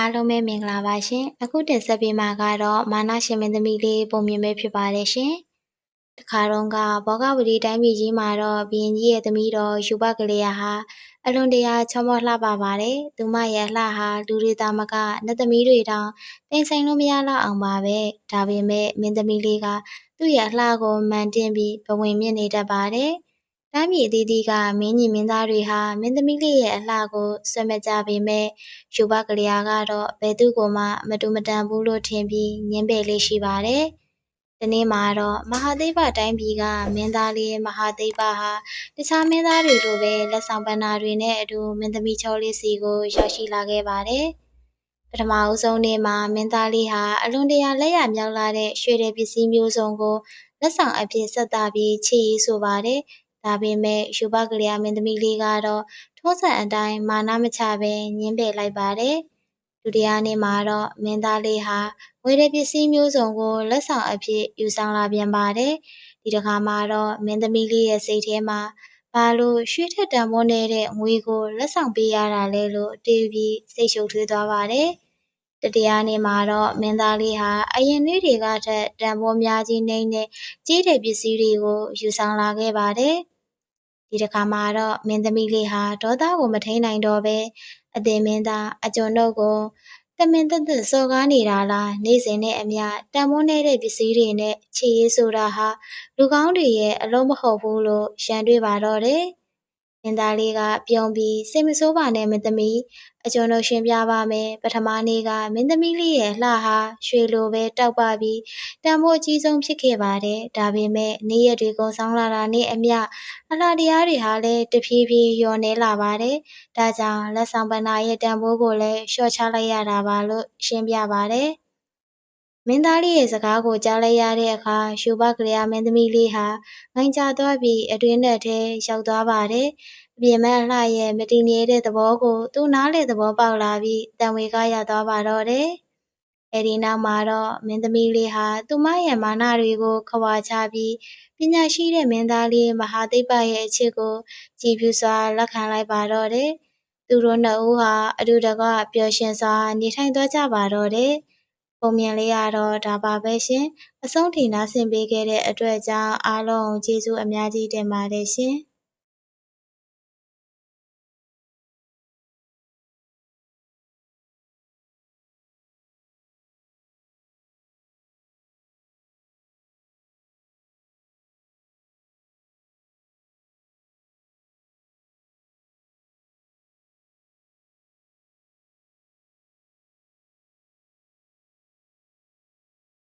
အားလုံးပဲမင်္ဂလာပါရှင်အခုတင်ဆက်ပေးမှာကတော့မာနရှင်မင်းသမီးလေးပုံမြင်ပဲဖြစ်ပါတယ်ရှင်တခါတော့ကဘောဂဝတီတိုင်းပြည်ကြီးမှာတော့ဘီရင်ကြီးရဲ့သမီးတော်ယူပကလေးယာဟာအလွန်တရာချောမောလှပပါတယ်သူမရဲ့လှဟာလူတွေသားမကနတ်သမီးတွေတောင်တင်ဆိုင်လို့မရတော့အောင်ပါပဲဒါပေမဲ့မင်းသမီးလေးကသူ့ရဲ့အလှကိုမန်တင်ပြီးဘဝင်မြင့်နေတတ်ပါတယ် တိုင်းပြည်အသီးသီးကမင်းကြီးမင်းသားတွေဟာမင်းသမီးလေးရဲ့အလှကိုဆွဲမကြပေမဲ့ယူပကလေးယာကတော့ဘယ်သူကိုမှမတူမတန်ဘူးလို့ထင်ပြီးညင်းပယ်လေးရှိပါတယ်။ဒီနေ့မှာတော့မဟာသိဗ္ဗတိုင်းပြည်ကမင်းသားလေးမဟာသိဗ္ဗဟာတခြားမင်းသားတွေလိုပဲလက်ဆောင်ပန်းနာတွေနဲ့အတူမင်းသမီးချောလေးစီကိုရောက်ရှိလာခဲ့ပါတယ်။ပထမအဦးဆုံးနေ့မှာမင်းသားလေးဟာအလွန်တရာလက်ရမြောက်လာတဲ့ရွှေတဲ့ပစ္စည်းမျိုးစုံကိုလက်ဆောင်အဖြစ်ဆက်တာပြီးချီရေးဆိုပါတယ်။ ဒါပေမဲ့ယူပကလေးမင်းသမီးလေးကတော့ထုံးစံအတိုင်းမာနမချပဲညင်းပယ်လိုက်ပါတယ်။ဒုတိယနေ့မှာတော့မင်းသားလေးဟာငွေတဲ့ပစ္စည်းမျိုးစုံကိုလက်ဆောင်အဖြစ်ယူဆောင်လာပြန်ပါတယ်။ဒီတစ်ခါမှာတော့မင်းသမီးလေးရဲ့စိတ်ထဲမှာဘာလို့ရွှေထက်တန်ဖိုးနေတဲ့ငွေကိုလက်ဆောင်ပေးရတာလဲလို့တွေးပြီးစိတ်ရှုပ်ထွေးသွားပါတယ်။ တတိယနေ့မှာတော့မင်းသားလေးဟာအရင်နေ့တွေကထက်တန်ဖိုးများကြီးနှိမ့်တဲ့ကြီးတဲ့ပစ္စည်းတွေကိုယူဆောင်လာခဲ့ပါတယ်။ဒီတစ်ခါမှာတော့မင်းသမီးလေးဟာဒေါသကိုမထိန်နိုင်တော့ပဲအသင်မင်းသားအကျွန်ုပ်ကိုတမင်သက်သက်စော်ကားနေတာလားနေ့စဉ်နဲ့အမျှတန်မိုးနေတဲ့ပစ္စည်းတွေနဲ့ခြေရေးဆိုတာဟာလူကောင်းတွေရဲ့အလုံးမဟုတ်ဘူးလို့ရှမ်းတွေ့ပါတော့တယ်။မ င်းသားလေးကပြုံးပြီးစိတ်မဆိုးပါနဲ့မင်းသမီးအကျွန်ုပ်ရှင်းပြပါမယ်ပထမနေ့ကမင်းသမီးလေးရဲ့လှဟာရွှေလိုပဲတောက်ပပြီးတန်ဖိုးအကြီးဆုံးဖြစ်ခဲ့ပါတယ်ဒါပေမဲ့နေ့ရက်တွေကုန်ဆောင်လာတာနဲ့အမျှအလှတရားတွေဟာလည်းတဖြည်းဖြည်းလျော့နေလာပါတယ်ဒါကြောင့်လက်ဆောင်ပဏာရဲ့တန်ဖိုးကိုလည်းလျှော့ချလိုက်ရတာပါလို့ရှင်းပြပါတယ် မင်းသားလေးရဲ့စကားကိုကြားလိုက်ရတဲ့အခါရှူဘကလေးမင်းသမီးလေးဟာငိုင်းချသွားပြီးအတွင်းထဲရောက်သွားပါတယ်အပြင်မလှရဲ့မတည်နေတဲ့သဘောကိုသူနားလေသဘောပေါက်လာပြီးတန်ဝေကရသွားပါတော့တယ်။အဲဒီနောက်မှာတော့မင်းသမီးလေးဟာသူမရဲ့မာနတွေကိုခွာချပြီးပညာရှိတဲ့မင်းသားလေးမဟာသိပ္ပရဲ့အချစ်ကိုကြည်ဖြူစွာလက်ခံလိုက်ပါတော့တယ်။သူတို့နှစ်ဦးဟာအတူတကွပျော်ရွှင်စွာနေထိုင်သွားကြပါတော့တယ်။ ပုံမြင်လေးကတော့ဒါပါပဲရှင်။အဆုံးထိနားဆင်ပေးခဲ့တဲ့အတွက်ကြောင့်အားလုံးကျေးဇူးအများကြီးတင်ပါတယ်ရှင်။